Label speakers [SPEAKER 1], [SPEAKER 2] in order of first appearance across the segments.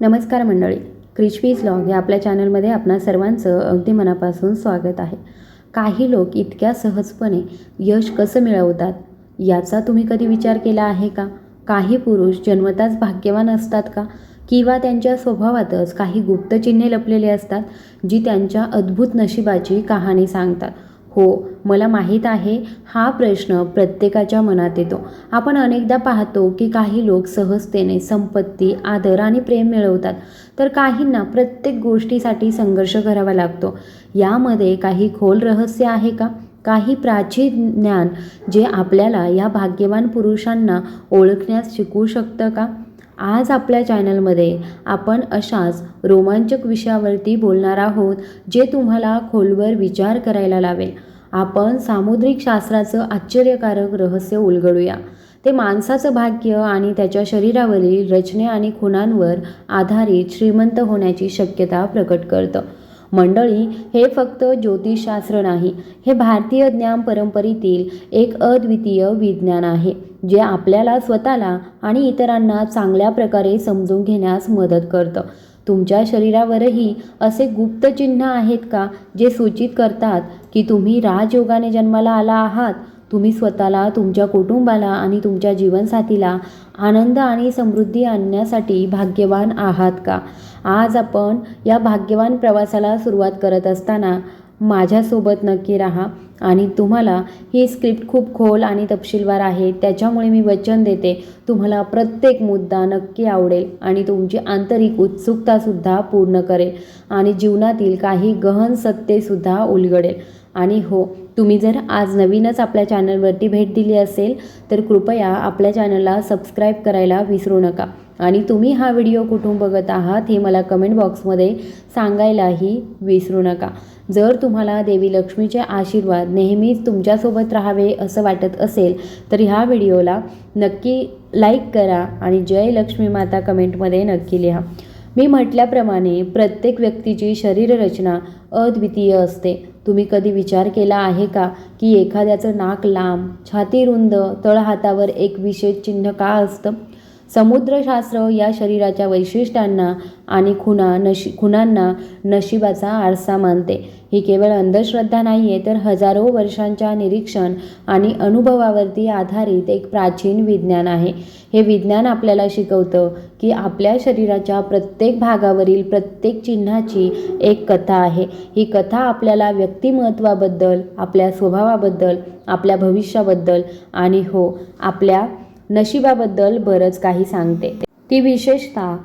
[SPEAKER 1] नमस्कार मंडळी क्रिचपीज लॉग या आपल्या चॅनलमध्ये आपणा सर्वांचं अगदी मनापासून स्वागत आहे. काही लोक इतक्या सहजपणे यश कसं मिळवतात याचा तुम्ही कधी विचार केला आहे का? काही पुरुष जन्मताच भाग्यवान असतात का? किंवा त्यांच्या स्वभावातच काही गुप्तचिन्हे लपलेली असतात जी त्यांच्या अद्भुत नशिबाची कहाणी सांगतात. हो मला माहीत आहे हा प्रश्न प्रत्येकाच्या मनात येतो. आपण अनेकदा पाहतो की काही लोक सहजतेने संपत्ती आदर आणि प्रेम मिळवतात तर काहींना प्रत्येक गोष्टीसाठी संघर्ष करावा लागतो. यामध्ये काही खोल रहस्य आहे का? काही प्राचीन ज्ञान जे आपल्याला या भाग्यवान पुरुषांना ओळखण्यास शिकवू शकतं का? आज आपल्या चॅनलमध्ये आपण अशाच रोमांचक विषयावरती बोलणार आहोत जे तुम्हाला खोलवर विचार करायला लावेल. आपण सामुद्रिक शास्त्राचं आश्चर्यकारक रहस्य उलगडूया. ते माणसाचं भाग्य आणि त्याच्या शरीरावरील रचने आणि खुणांवर आधारित श्रीमंत होण्याची शक्यता प्रकट करतं. मंडळी हे फक्त ज्योतिषशास्त्र नाही हे भारतीय ज्ञान परंपरेतील एक अद्वितीय विज्ञान आहे. जे आपल्याला स्वतःला आणि इतरांना चांगल्या प्रकारे समजून घेण्यास मदत करतं. तुमच्या शरीरावरही असे गुप्त चिन्ह आहेत का जे सूचित करतात की तुम्ही राजयोगाने जन्माला आला आहात? तुम्ही स्वतःला तुमच्या कुटुंबाला आणि तुमच्या जीवनसाथीला आनंद आणि समृद्धी आणण्यासाठी भाग्यवान आहात का? आज आपण या भाग्यवान प्रवासाला सुरुवात करत असताना माझ्यासोबत नक्की राहा आणि तुम्हाला ही स्क्रिप्ट खूप खोल आणि तपशीलवार आहे. त्याच्यामुळे मी वचन देते तुम्हाला प्रत्येक मुद्दा नक्की आवडेल आणि तुमची आंतरिक उत्सुकतासुद्धा पूर्ण करेल आणि जीवनातील काही गहन सत्तेसुद्धा उलगडेल. आणि हो तुम्ही जर आज नवीनच आपल्या चॅनलवरती भेट दिली असेल तर कृपया आपल्या चॅनलला सबस्क्राईब करायला विसरू नका. आणि तुम्ही हा व्हिडिओ कुठून बघत आहात हे मला कमेंट बॉक्समध्ये सांगायलाही विसरू नका. जर तुम्हाला देवी लक्ष्मीचे आशीर्वाद नेहमीच तुमच्यासोबत राहावे असं वाटत असेल तर ह्या व्हिडिओला नक्की लाईक करा आणि जय लक्ष्मी माता कमेंटमध्ये नक्की लिहा. मी म्हटल्याप्रमाणे प्रत्येक व्यक्तीची शरीररचना अद्वितीय असते. तुम्ही कधी विचार केला आहे का की एखाद्याचं नाक लांब छाती रुंद तळहातावर एक विशेष चिन्ह का असतं? समुद्रशास्त्र या शरीराच्या वैशिष्ट्यांना आणि खुणा नशी खुणांना नशिबाचा आरसा मानते. ही केवळ अंधश्रद्धा नाही आहे तर हजारो वर्षांच्या निरीक्षण आणि अनुभवावरती आधारित एक प्राचीन विज्ञान आहे. हे विज्ञान आपल्याला शिकवतं की आपल्या शरीराच्या प्रत्येक भागावरील प्रत्येक चिन्हाची एक कथा आहे. ही कथा आपल्याला व्यक्तिमत्वाबद्दल आपल्या स्वभावाबद्दल आपल्या भविष्याबद्दल आणि हो आपल्या नशिबाबद्दल बरंच काही सांगते. ती विशेषतः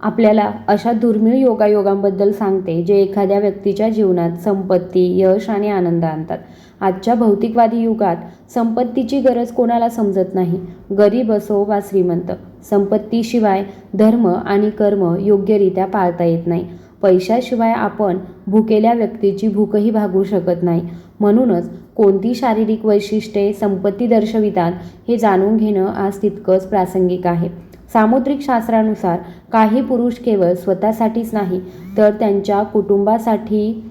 [SPEAKER 1] आपल्याला अशा दुर्मिळ योगायोगांबद्दल सांगते जे एखाद्या व्यक्तीच्या जीवनात संपत्ती यश आणि आनंद आणतात. आजच्या भौतिकवादी युगात संपत्तीची गरज कोणाला समजत नाही? गरीब असो वा श्रीमंत संपत्तीशिवाय धर्म आणि कर्म योग्यरित्या पाळता येत नाही. पैशाशिवाय आपण भुकेल्या व्यक्तीची भूकही भागू शकत नाही. म्हणूनच कोणती शारीरिक वैशिष्ट्ये संपत्ती दर्शवितात हे जाणून घेणं आज तितकंच प्रासंगिक आहे. सामुद्रिक शास्त्रानुसार काही पुरुष केवळ स्वतःसाठीच नाही तर त्यांच्या कुटुंबासाठी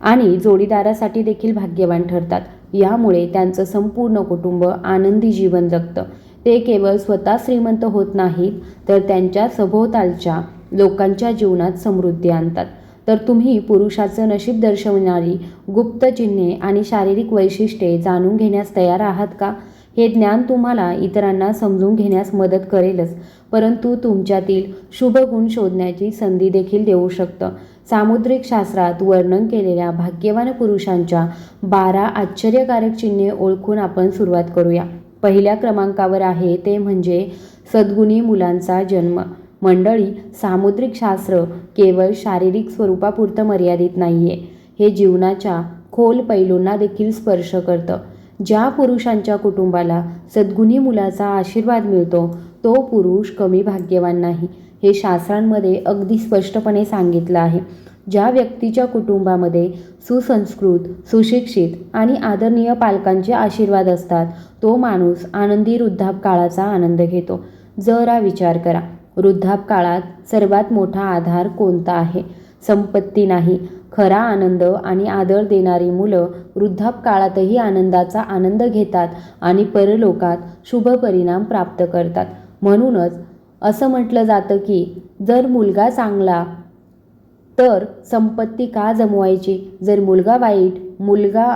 [SPEAKER 1] आणि जोडीदारासाठी देखील भाग्यवान ठरतात. यामुळे त्यांचं संपूर्ण कुटुंब आनंदी जीवन जगतं. ते केवळ स्वतः श्रीमंत होत नाहीत तर त्यांच्या सभोवतालच्या लोकांच्या जीवनात समृद्धी आणतात. तर तुम्ही पुरुषाचं नशीब दर्शवणारी गुप्त चिन्हे आणि शारीरिक वैशिष्ट्ये जाणून घेण्यास तयार आहात का? हे ज्ञान तुम्हाला इतरांना समजून घेण्यास मदत करेलच परंतु तुमच्यातील शुभ गुण शोधण्याची संधी देखील देऊ शकतं. सामुद्रिक शास्त्रात वर्णन केलेल्या भाग्यवान पुरुषांच्या बारा आश्चर्यकारक चिन्हे ओळखून आपण सुरुवात करूया. पहिल्या क्रमांकावर आहे ते म्हणजे सद्गुणी मुलांचा जन्म. मंडळी सामुद्रिक शास्त्र केवळ शारीरिक स्वरूपापुरतं मर्यादित नाही आहे हे जीवनाच्या खोल पैलूंना देखील स्पर्श करतं. ज्या पुरुषांच्या कुटुंबाला सद्गुणी मुलाचा आशीर्वाद मिळतो तो पुरुष कमी भाग्यवान नाही हे शास्त्रांमध्ये अगदी स्पष्टपणे सांगितलं आहे. ज्या व्यक्तीच्या कुटुंबामध्ये सुसंस्कृत सुशिक्षित आणि आदरणीय पालकांचे आशीर्वाद असतात तो माणूस आनंदी वृद्धाप काळाचा आनंद घेतो. जरा विचार करा. वृद्धापकाळात सर्वात मोठा आधार कोणता आहे? संपत्ती नाही खरा आनंद आणि आदर देणारी मुलं वृद्धापकाळातही आनंदाचा आनंद घेतात आणि परलोकात शुभ परिणाम प्राप्त करतात. म्हणूनच असं म्हटलं जातं की जर मुलगा चांगला तर संपत्ती का जमवायची? जर मुलगा वाईट मुलगा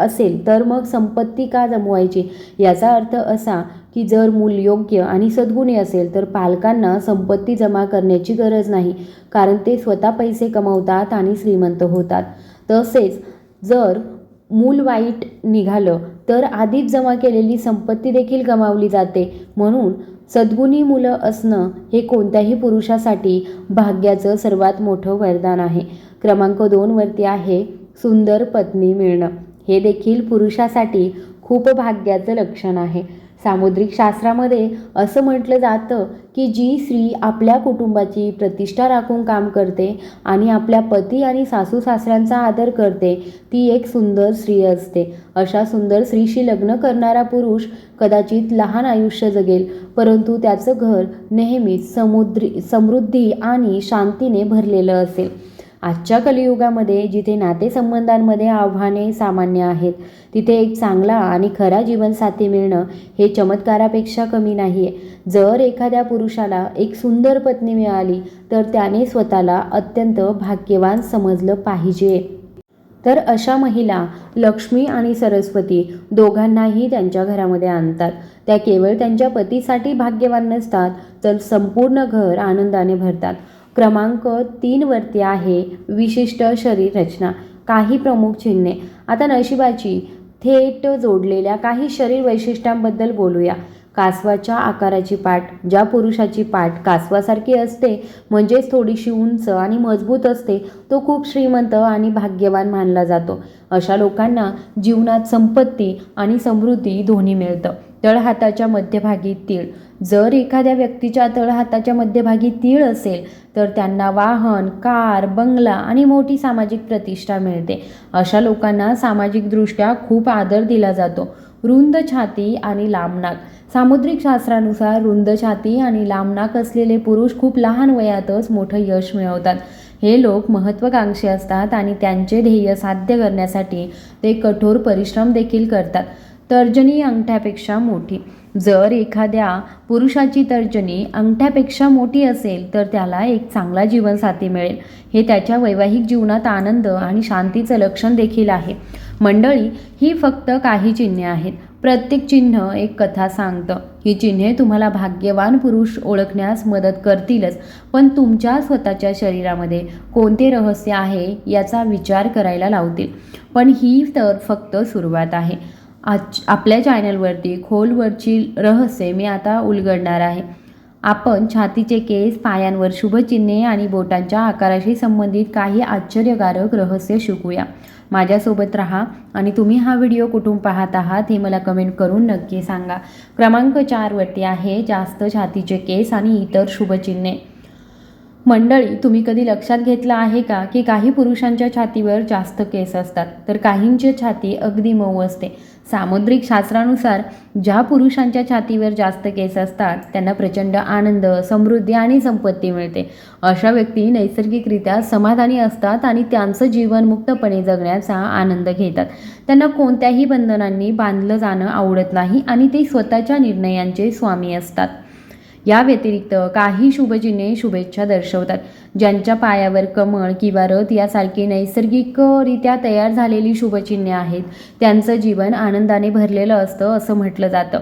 [SPEAKER 1] असेल तर मग संपत्ती का जमवायची? याचा अर्थ असा की जर मूल योग्य आणि सद्गुणी असेल तर पालकांना संपत्ती जमा करण्याची गरज नाही कारण ते स्वतः पैसे कमवतात आणि श्रीमंत होतात. तसेच जर मूल वाईट निघालं तर आधीच जमा केलेली संपत्ती देखील गमावली जाते. म्हणून सद्गुणी मुलं असणं हे कोणत्याही पुरुषासाठी भाग्याचं सर्वात मोठं वरदान आहे. क्रमांक दोनवरती आहे सुंदर पत्नी मिळणं. हे देखील पुरुषासाठी खूप भाग्याचं लक्षण आहे. सामुद्रिक शास्त्रामध्ये असं म्हटलं जातं की जी स्त्री आपल्या कुटुंबाची प्रतिष्ठा राखून काम करते आणि आपल्या पती आणि सासू सासऱ्यांचा आदर करते ती एक सुंदर स्त्री असते. अशा सुंदर स्त्रीशी लग्न करणारा पुरुष कदाचित लहान आयुष्य जगेल परंतु त्याचं घर नेहमीच समुद्री समृद्धी आणि शांतीने भरलेलं असेल. आजच्या कलियुगामध्ये जिथे नातेसंबंधांमध्ये आव्हाने सामान्य आहेत तिथे एक चांगला आणि खरा जीवनसाथी मिळणं हे चमत्कारापेक्षा कमी नाही आहे जर एखाद्या पुरुषाला एक सुंदर पत्नी मिळाली तर त्याने स्वतःला अत्यंत भाग्यवान समजलं पाहिजे. तर अशा महिला लक्ष्मी आणि सरस्वती दोघांनाही त्यांच्या घरामध्ये आणतात. त्या केवळ त्यांच्या पतीसाठी भाग्यवान नसतात तर संपूर्ण घर आनंदाने भरतात. क्रमांक तीनवरती आहे विशिष्ट शरीर रचना. काही प्रमुख चिन्हे. आता नशिबाची थेट जोडलेल्या काही शरीर वैशिष्ट्यांबद्दल बोलूया. कासवाच्या आकाराची पाठ. ज्या पुरुषाची पाठ कासवासारखी असते म्हणजेच थोडीशी उंच आणि मजबूत असते तो खूप श्रीमंत आणि भाग्यवान मानला जातो. अशा लोकांना जीवनात संपत्ती आणि समृद्धी दोन्ही मिळतं. तळहाताच्या मध्यभागी तीळ. जर एखाद्या व्यक्तीच्या तळहाताच्या मध्यभागी तीळ असेल तर त्यांना वाहन कार बंगला आणि मोठी सामाजिक प्रतिष्ठा मिळते. अशा लोकांना सामाजिकदृष्ट्या खूप आदर दिला जातो. रुंद छाती आणि लांब नाक. सामुद्रिक शास्त्रानुसार रुंद छाती आणि लांब नाक असलेले पुरुष खूप लहान वयातच मोठं यश मिळवतात. हे लोक महत्त्वाकांक्षी असतात आणि त्यांचे ध्येय साध्य करण्यासाठी ते कठोर परिश्रम देखील करतात. तर्जनी अंगठ्यापेक्षा मोठी. जर एखाद्या पुरुषाची तर्जनी अंगठ्यापेक्षा मोठी असेल तर त्याला एक चांगला जीवनसाथी मिळेल. हे त्याच्या वैवाहिक जीवनात आनंद आणि शांतीचं लक्षण देखील आहे. मंडळी ही फक्त काही चिन्हे आहेत. प्रत्येक चिन्ह एक कथा सांगतं. ही चिन्हे तुम्हाला भाग्यवान पुरुष ओळखण्यास मदत करतीलच. पण तुमच्या स्वतःच्या शरीरामध्ये कोणते रहस्य आहे याचा विचार करायला लावतील. पण ही तर फक्त सुरुवात आहे. आज आपल्या चॅनलवरती खोलवरची रहस्य मी आता उलगडणार आहे. आपण छातीचे केस पायांवर शुभचिन्हे आणि बोटांच्या आकाराशी संबंधित काही आश्चर्यकारक रहस्य शिकूया. माझ्यासोबत राहा आणि तुम्ही हा व्हिडिओ कुठून पाहत आहात हे मला कमेंट करून नक्की सांगा. क्रमांक चारवरती आहे जास्त छातीचे केस आणि इतर शुभचिन्हे. मंडळी तुम्ही कधी लक्षात घेतलं आहे का की काही पुरुषांच्या छातीवर जास्त केस असतात तर काहींची छाती अगदी मऊ असते. सामुद्रिक शास्त्रानुसार ज्या पुरुषांच्या छातीवर जास्त केस असतात त्यांना प्रचंड आनंद समृद्धी आणि संपत्ती मिळते. अशा व्यक्ती नैसर्गिकरित्या समाधानी असतात आणि त्यांचं जीवन मुक्तपणे जगण्याचा आनंद घेतात. त्यांना कोणत्याही बंधनांनी बांधलं जाणं आवडत नाही आणि ते स्वतःच्या निर्णयांचे स्वामी असतात. या व्यतिरिक्त काही शुभचिन्हे शुभेच्छा दर्शवतात. ज्यांच्या पायावर कमळ किंवा रथ यासारखी नैसर्गिकरित्या तयार झालेली शुभचिन्हे आहेत त्यांचं जीवन आनंदाने भरलेलं असतं असं म्हटलं जातं.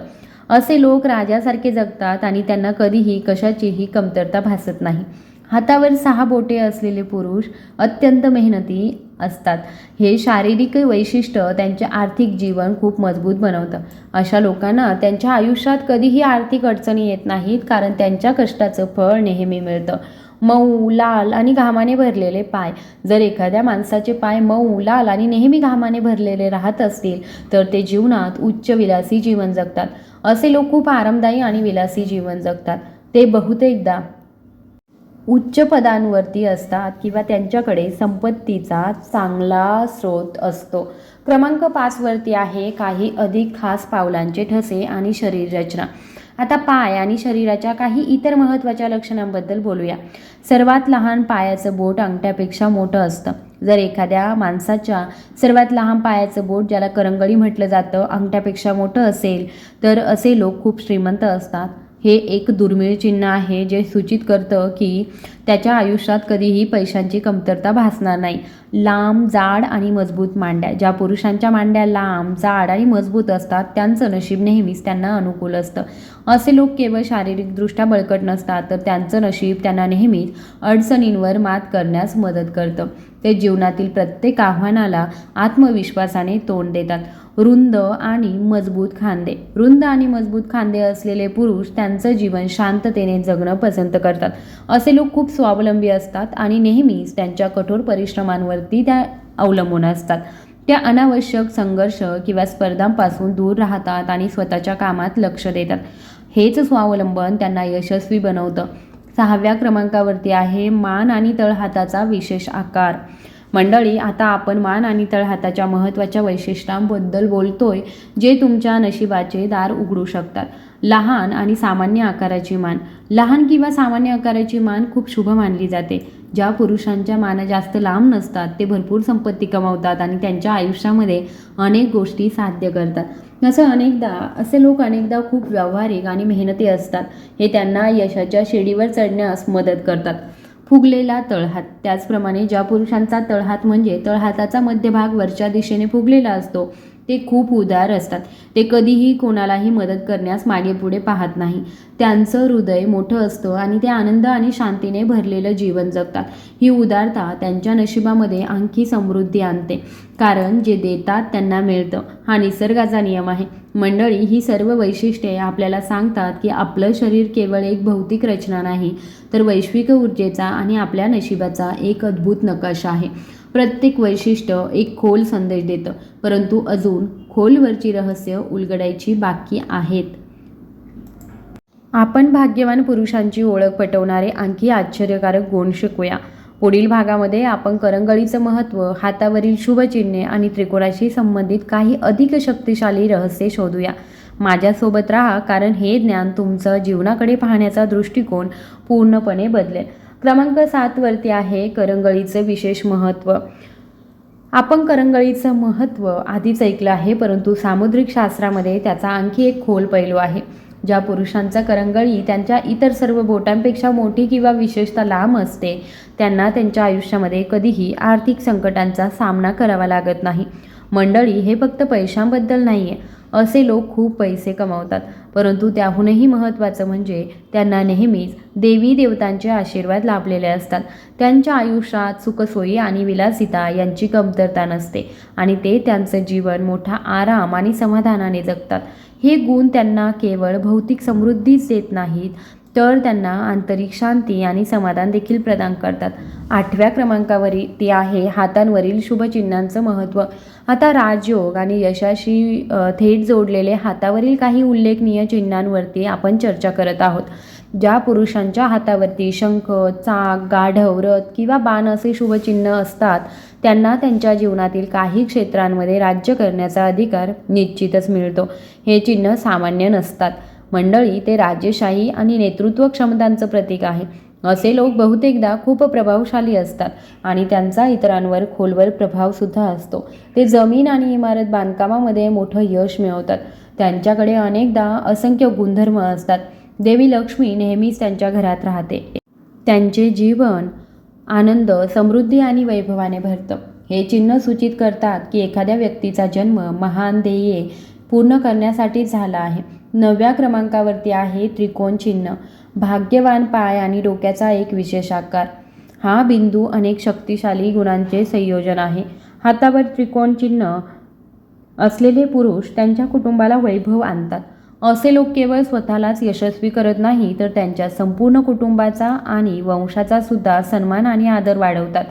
[SPEAKER 1] असे लोक राजासारखे जगतात आणि त्यांना कधीही कशाचीही कमतरता भासत नाही. हातावर सहा बोटे असलेले पुरुष अत्यंत मेहनती असतात. हे शारीरिक वैशिष्ट्य त्यांचे आर्थिक जीवन खूप मजबूत बनवतं. अशा लोकांना त्यांच्या आयुष्यात कधीही आर्थिक अडचणी येत नाहीत कारण त्यांच्या कष्टाचं फळ नेहमी मिळतं. मऊ लाल आणि घामाने भरलेले पाय. जर एखाद्या माणसाचे पाय मऊ लाल आणि नेहमी घामाने भरलेले राहत असतील तर ते जीवनात उच्च विलासी जीवन जगतात. असे लोक खूप आरामदायी आणि विलासी जीवन जगतात. ते बहुतेकदा उच्च पदांवरती असतात किंवा त्यांच्याकडे संपत्तीचा चांगला स्रोत असतो. क्रमांक पाचवरती आहे काही अधिक खास पावलांचे ठसे आणि शरीररचना आता पाय आणि शरीराच्या काही इतर महत्त्वाच्या लक्षणांबद्दल बोलूया. सर्वात लहान पायाचं बोट अंगठ्यापेक्षा मोठं असतं. जर एखाद्या माणसाच्या सर्वात लहान पायाचं बोट ज्याला करंगळी म्हटलं जातं अंगठ्यापेक्षा मोठं असेल तर असे लोक खूप श्रीमंत असतात. हे एक दुर्मिळ चिन्ह आहे जे सूचित करतं की त्याच्या आयुष्यात कधीही पैशांची कमतरता भासणार नाही. लांब जाड आणि मजबूत मांड्या. ज्या पुरुषांच्या मांड्या लांब जाड आणि मजबूत असतात त्यांचं नशीब नेहमीच त्यांना अनुकूल असतं. असे लोक केवळ शारीरिकदृष्ट्या बळकट नसतात तर त्यांचं नशीब त्यांना नेहमीच अडचणींवर मात करण्यास मदत करतं. ते जीवनातील प्रत्येक आव्हानाला आत्मविश्वासाने तोंड देतात. रुंद आणि मजबूत खांदे. रुंद आणि मजबूत खांदे असलेले पुरुष त्यांचं जीवन शांततेने जगणं पसंत करतात. असे लोक खूप स्वावलंबी असतात आणि नेहमीच त्यांच्या कठोर परिश्रमांवरती त्या अवलंबून असतात. त्या अनावश्यक संघर्ष किंवा स्पर्धांपासून दूर राहतात आणि स्वतःच्या कामात लक्ष देतात. हेच स्वावलंबन त्यांना यशस्वी बनवतं. सहाव्या क्रमांकावरती आहे मान आणि तळहाताचा विशेष आकार. मंडळी आता आपण मान आणि तळहाताच्या महत्त्वाच्या वैशिष्ट्यांबद्दल बोलतोय जे तुमच्या नशिबाचे दार उघडू शकतात. लहान आणि सामान्य आकाराची मान. लहान किंवा सामान्य आकाराची मान खूप शुभ मानली जाते. ज्या पुरुषांच्या मान जास्त लांब नसतात ते भरपूर संपत्ती कमावतात आणि त्यांच्या आयुष्यामध्ये अनेक गोष्टी साध्य करतात. असं अनेकदा असे लोक अनेकदा खूप व्यावहारिक आणि मेहनती असतात. हे त्यांना यशाच्या शिडीवर चढण्यास मदत करतात. फुगलेला तळहात त्याचप्रमाणे ज्या पुरुषांचा तळहात म्हणजे तळहाताचा मध्यभाग वरच्या दिशेने फुगलेला असतो. ते खूप उदार असतात. ते कधीही कोणालाही मदत करण्यास मागे पुढे पाहत नाही. त्यांचं हृदय मोठं असतं आणि ते आनंद आणि शांतीने भरलेलं जीवन जगतात. ही उदारता त्यांच्या नशिबामध्ये आणखी समृद्धी आणते. कारण जे देतात त्यांना मिळतं. हा निसर्गाचा नियम आहे. मंडळी ही सर्व वैशिष्ट्ये आपल्याला सांगतात की आपलं शरीर केवळ एक भौतिक रचना नाही तर वैश्विक ऊर्जेचा आणि आपल्या नशिबाचा एक अद्भुत नकाशा आहे. प्रत्येक वैशिष्ट्य एक खोल संदेश देतं परंतु अजून खोलवरची रहस्य उलगडायची बाकी आहेत. आपण भाग्यवान पुरुषांची ओळख पटवणारे आणखी आश्चर्यकारक गुण शिकूया. पुढील भागामध्ये आपण करंगळीचं महत्त्व हातावरील शुभचिन्हे आणि त्रिकोणाशी संबंधित काही अधिक शक्तिशाली रहस्य शोधूया. माझ्यासोबत राहा कारण हे ज्ञान तुमचं जीवनाकडे पाहण्याचा दृष्टिकोन पूर्णपणे बदलेल. क्रमांक सातवरती आहे करंगळीचं विशेष महत्त्व. आपण करंगळीचं महत्त्व आधीच ऐकलं आहे परंतु सामुद्रिक शास्त्रामध्ये त्याचा आणखी एक खोल पैलू आहे ज्या पुरुषांचा करंगळी त्यांच्या इतर सर्व बोटांपेक्षा मोठी किंवा विशेषतः लांब असते. त्यांना त्यांच्या आयुष्यामध्ये कधीही आर्थिक संकटांचा सामना करावा लागत नाही. मंडळी हे फक्त पैशांबद्दल नाही आहे असे लोक खूप पैसे कमावतात. परंतु त्याहूनही महत्त्वाचं म्हणजे त्यांना नेहमीच देवी देवतांचे आशीर्वाद लाभलेले असतात. त्यांच्या आयुष्यात सुखसोयी आणि विलासिता यांची कमतरता नसते आणि ते त्यांचं जीवन मोठा आराम आणि समाधानाने जगतात. हे गुण त्यांना केवळ भौतिक समृद्धीच देत नाहीत तर त्यांना आंतरिक शांती आणि समाधान देखील प्रदान करतात. आठव्या क्रमांकावरील ते आहे. हातांवरील शुभचिन्हांचं महत्त्व. आता राजयोग आणि यशाशी थेट जोडलेले हातावरील काही उल्लेखनीय चिन्हांवरती आपण चर्चा करत आहोत. ज्या पुरुषांच्या हातावरती शंख चाक गाढव रथ किंवा बाण असे शुभचिन्ह असतात त्यांना त्यांच्या जीवनातील काही क्षेत्रांमध्ये राज्य करण्याचा अधिकार निश्चितच मिळतो. हे चिन्ह सामान्य नसतात. मंडळी ते राज्यशाही आणि नेतृत्व क्षमतांचं प्रतीक आहे. असे लोक बहुतेकदा खूप प्रभावशाली असतात आणि त्यांचा इतरांवर खोलवर प्रभावसुद्धा असतो. ते जमीन आणि इमारत बांधकामामध्ये मोठं यश मिळवतात. त्यांच्याकडे अनेकदा असंख्य गुणधर्म असतात. देवी लक्ष्मी नेहमीच त्यांच्या घरात राहते. त्यांचे जीवन आनंद समृद्धी आणि वैभवाने भरतं. हे चिन्ह सूचित करतात की एखाद्या व्यक्तीचा जन्म महान ध्येये पूर्ण करण्यासाठी झाला आहे. नवव्या क्रमांकावरती आहे त्रिकोण चिन्ह. भाग्यवान पाय आणि डोक्याचा एक विशेष आकार. हा बिंदू अनेक शक्तिशाली गुणांचे संयोजन आहे. हातावर त्रिकोण चिन्ह असलेले पुरुष त्यांच्या कुटुंबाला वैभव आणतात. असे लोक केवळ स्वतःलाच यशस्वी करत नाही तर त्यांच्या संपूर्ण कुटुंबाचा आणि वंशाचा सुद्धा सन्मान आणि आदर वाढवतात.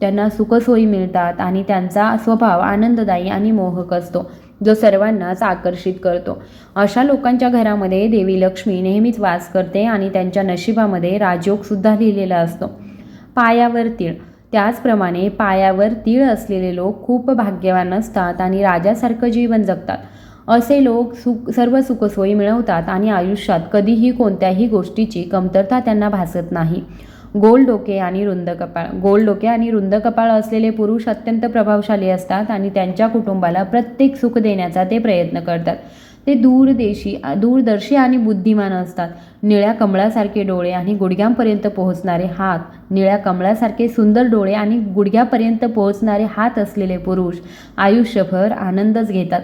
[SPEAKER 1] त्यांना सुखसोयी मिळतात आणि त्यांचा स्वभाव आनंददायी आणि मोहक असतो. जो सर्वांनाच आकर्षित करतो. अशा लोकांच्या घरामध्ये देवी लक्ष्मी नेहमीच वास करते आणि त्यांच्या नशिबामध्ये राजयोगसुद्धा लिहिलेला असतो. पायावर तीळ. त्याचप्रमाणे पायावर तीळ असलेले लोक खूप भाग्यवान असतात आणि राजासारखं जीवन जगतात. असे लोक सुख सर्व सुखसोयी मिळवतात आणि आयुष्यात कधीही कोणत्याही गोष्टीची कमतरता त्यांना भासत नाही. गोल डोके आणि रुंद कपाळ. गोल डोके आणि रुंद कपाळ असलेले पुरुष अत्यंत प्रभावशाली असतात आणि त्यांच्या कुटुंबाला प्रत्येक सुख देण्याचा ते प्रयत्न करतात. ते दूरदेशी दूरदर्शी आणि बुद्धिमान असतात. निळ्या कमळासारखे डोळे आणि गुडघ्यांपर्यंत पोहोचणारे हात निळ्या कमळासारखे सुंदर डोळे आणि गुडघ्यापर्यंत पोहोचणारे हात असलेले पुरुष आयुष्यभर आनंदच घेतात.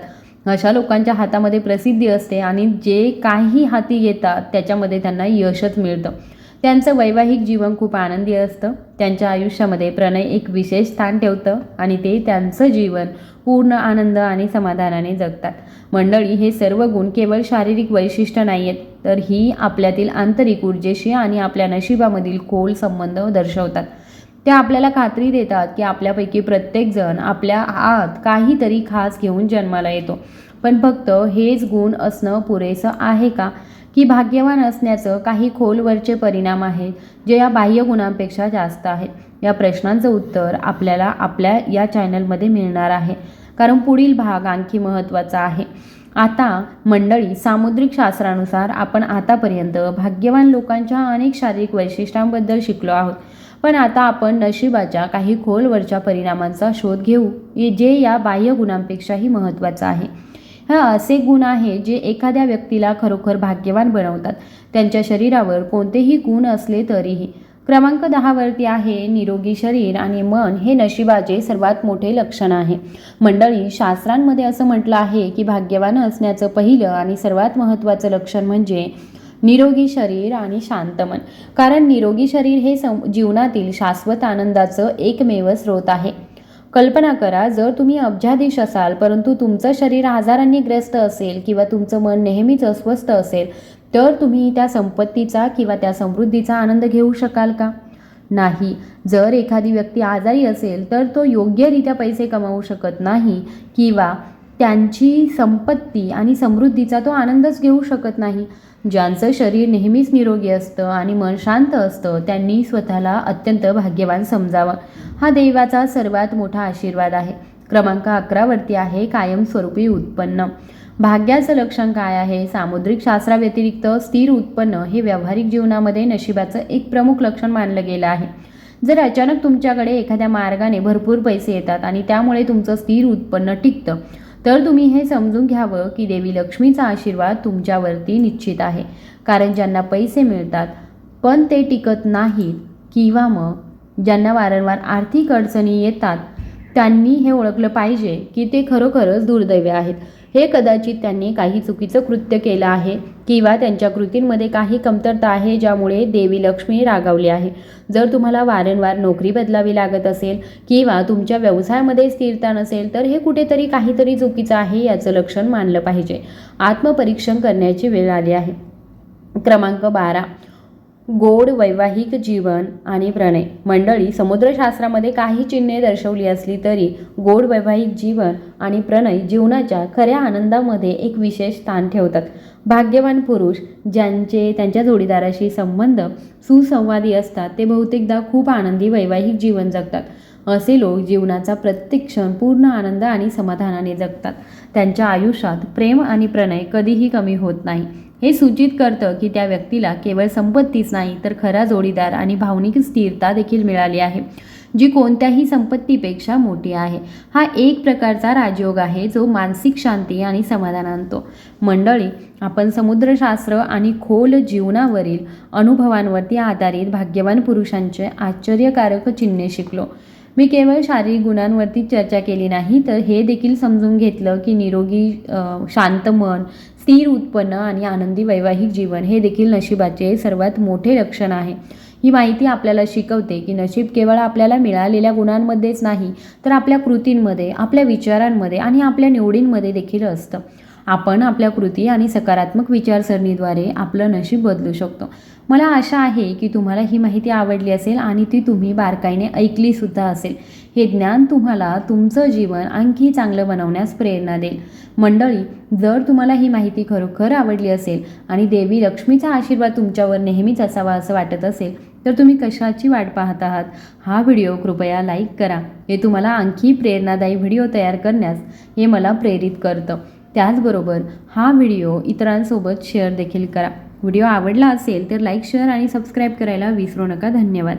[SPEAKER 1] अशा लोकांच्या हातामध्ये प्रसिद्धी असते आणि जे काही हाती घेतात त्याच्यामध्ये त्यांना यशच मिळतं. त्यांचं वैवाहिक जीवन खूप आनंदी असतं. त्यांच्या आयुष्यामध्ये प्रणय एक विशेष स्थान ठेवतं आणि ते त्यांचं जीवन पूर्ण आनंद आणि समाधानाने जगतात. मंडळी हे सर्व गुण केवळ शारीरिक वैशिष्ट्य नाही आहेत तर ही आपल्यातील आंतरिक ऊर्जेशी आणि आपल्या नशिबामधील खोल संबंध दर्शवतात. त्या आपल्याला खात्री देतात की आपल्यापैकी प्रत्येकजण आपल्या आत काहीतरी खास घेऊन जन्माला येतो. पण फक्त हेच गुण असणं पुरेसं आहे का? की भाग्यवान असण्याचं काही खोलवरचे परिणाम आहेत जे या बाह्य गुणांपेक्षा जास्त आहेत. या प्रश्नांचं उत्तर आपल्याला आपल्या या चॅनलमध्ये मिळणार आहे. कारण पुढील भाग आणखी महत्त्वाचा आहे. आता मंडळी सामुद्रिक शास्त्रानुसार आपण आतापर्यंत भाग्यवान लोकांच्या अनेक शारीरिक वैशिष्ट्यांबद्दल शिकलो आहोत. पण आता आपण नशिबाच्या काही खोलवरच्या परिणामांचा शोध घेऊ जे या बाह्य गुणांपेक्षाही महत्त्वाचं आहे. हा असे गुण आहे जे एखाद्या व्यक्तीला खरोखर भाग्यवान बनवतात. त्यांच्या शरीरावर कोणतेही गुण असले तरीही. क्रमांक दहावरती आहे निरोगी शरीर आणि मन हे नशिबाचे सर्वात मोठे लक्षण आहे. मंडळी शास्त्रांमध्ये असं म्हटलं आहे की भाग्यवान असण्याचं पहिलं आणि सर्वात महत्त्वाचं लक्षण म्हणजे निरोगी शरीर आणि शांत मन. कारण निरोगी शरीर हे सं जीवनातील शाश्वत आनंदाचं एकमेव स्रोत आहे. कल्पना करा जर तुम्ही अब्जाधीश असाल परंतु तुमचं शरीर आजारांनी ग्रस्त असेल किंवा तुमचं मन नेहमीच अस्वस्थ असेल तर तुम्ही त्या संपत्तीचा किंवा त्या समृद्धीचा आनंद घेऊ शकाल का? नाही. जर एखादी व्यक्ती आजारी असेल तर तो योग्यरित्या पैसे कमावू शकत नाही किंवा त्यांची संपत्ती आणि समृद्धीचा तो आनंदच घेऊ शकत नाही. ज्यांचं शरीर नेहमीच निरोगी असतं आणि मन शांत असतं त्यांनी स्वतःला अत्यंत भाग्यवान समजावं. हा देवाचा सर्वात मोठा आशीर्वाद आहे. क्रमांक अकरावरती आहे कायमस्वरूपी उत्पन्न. भाग्याचं लक्षण काय आहे? सामुद्रिक शास्त्राव्यतिरिक्त स्थिर उत्पन्न हे व्यावहारिक जीवनामध्ये नशिबाचं एक प्रमुख लक्षण मानलं गेलं आहे. जर अचानक तुमच्याकडे एखाद्या मार्गाने भरपूर पैसे येतात आणि त्यामुळे तुमचं स्थिर उत्पन्न टिकतं तर तुम्ही हे समजून घ्यावं की देवी लक्ष्मीचा आशीर्वाद तुमच्यावरती निश्चित आहे. कारण ज्यांना पैसे मिळतात पण ते टिकत नाहीत किंवा मग ज्यांना वारंवार आर्थिक अडचणी येतात त्यांनी हे ओळखलं पाहिजे की ते खरोखरच दुर्दैवी आहेत. हे कदाचित त्यांनी काही चुकीचं कृत्य केलं आहे किंवा त्यांच्या कृतींमध्ये काही कमतरता आहे ज्यामुळे देवी लक्ष्मी रागावली आहे. जर तुम्हाला वारंवार नोकरी बदलावी लागत असेल किंवा तुमच्या व्यवसायामध्ये स्थिरता नसेल तर हे कुठेतरी काहीतरी चुकीचं आहे याचं लक्षण मानलं पाहिजे. आत्मपरीक्षण करण्याची वेळ आली आहे. क्रमांक बारा. गोड वैवाहिक जीवन आणि प्रणय. मंडळी समुद्रशास्त्रामध्ये काही चिन्हे दर्शवली असली तरी गोड वैवाहिक जीवन आणि प्रणय जीवनाच्या खऱ्या आनंदामध्ये एक विशेष स्थान ठेवतात. भाग्यवान पुरुष ज्यांचे त्यांच्या जोडीदाराशी संबंध सुसंवादी असतात ते बहुतेकदा खूप आनंदी वैवाहिक जीवन जगतात. असे लोक जीवनाचा प्रत्येक क्षण पूर्ण आनंद आणि समाधानाने जगतात. त्यांच्या आयुष्यात प्रेम आणि प्रणय कधीही कमी होत नाही. हे सूचित करतं की त्या व्यक्तीला केवळ संपत्तीच नाही तर खरा जोडीदार आणि भावनिक स्थिरता देखील मिळाली आहे जी कोणत्याही संपत्तीपेक्षा मोठी आहे. हा एक प्रकारचा राजयोग आहे जो मानसिक शांती आणि समाधान आणतो. मंडळी आपण समुद्रशास्त्र आणि खोल जीवनावरील अनुभवांवरती आधारित भाग्यवान पुरुषांचे आश्चर्यकारक चिन्हे शिकलो. मी केवळ शारीरिक गुणांवरती चर्चा केली नाही तर हे देखील समजून घेतलं की निरोगी शांत मन स्थिर उत्पन्न आणि आनंदी वैवाहिक जीवन हे देखील नशिबाचे सर्वात मोठे लक्षण आहे. ही माहिती आपल्याला शिकवते की नशीब केवळ आपल्याला मिळालेल्या गुणांमध्येच नाही तर आपल्या कृतींमध्ये आपल्या विचारांमध्ये आणि आपल्या निवडींमध्ये देखील असतं. आपण आपल्या कृती आणि सकारात्मक विचारसरणीद्वारे आपलं नशीब बदलू शकतो. मला आशा आहे की तुम्हाला ही माहिती आवडली असेल आणि ती तुम्ही बारकाईने ऐकलीसुद्धा असेल. हे ज्ञान तुम्हाला तुमचं जीवन आणखी चांगलं बनवण्यास प्रेरणा देईल. मंडळी जर तुम्हाला ही माहिती खरोखर आवडली असेल आणि देवी लक्ष्मीचा आशीर्वाद तुमच्यावर नेहमीच असावा असं वाटत असेल तर तुम्ही कशाची वाट पाहत आहात? हा व्हिडिओ कृपया लाईक करा. हे तुम्हाला आणखी प्रेरणादायी व्हिडिओ तयार करण्यास हे मला प्रेरित करतं. त्याचबरोबर हा व्हिडिओ इतरांसोबत शेअर देखील करा. व्हिडिओ आवडला असेल तर लाईक शेअर आणि सबस्क्राईब करायला विसरू नका. धन्यवाद.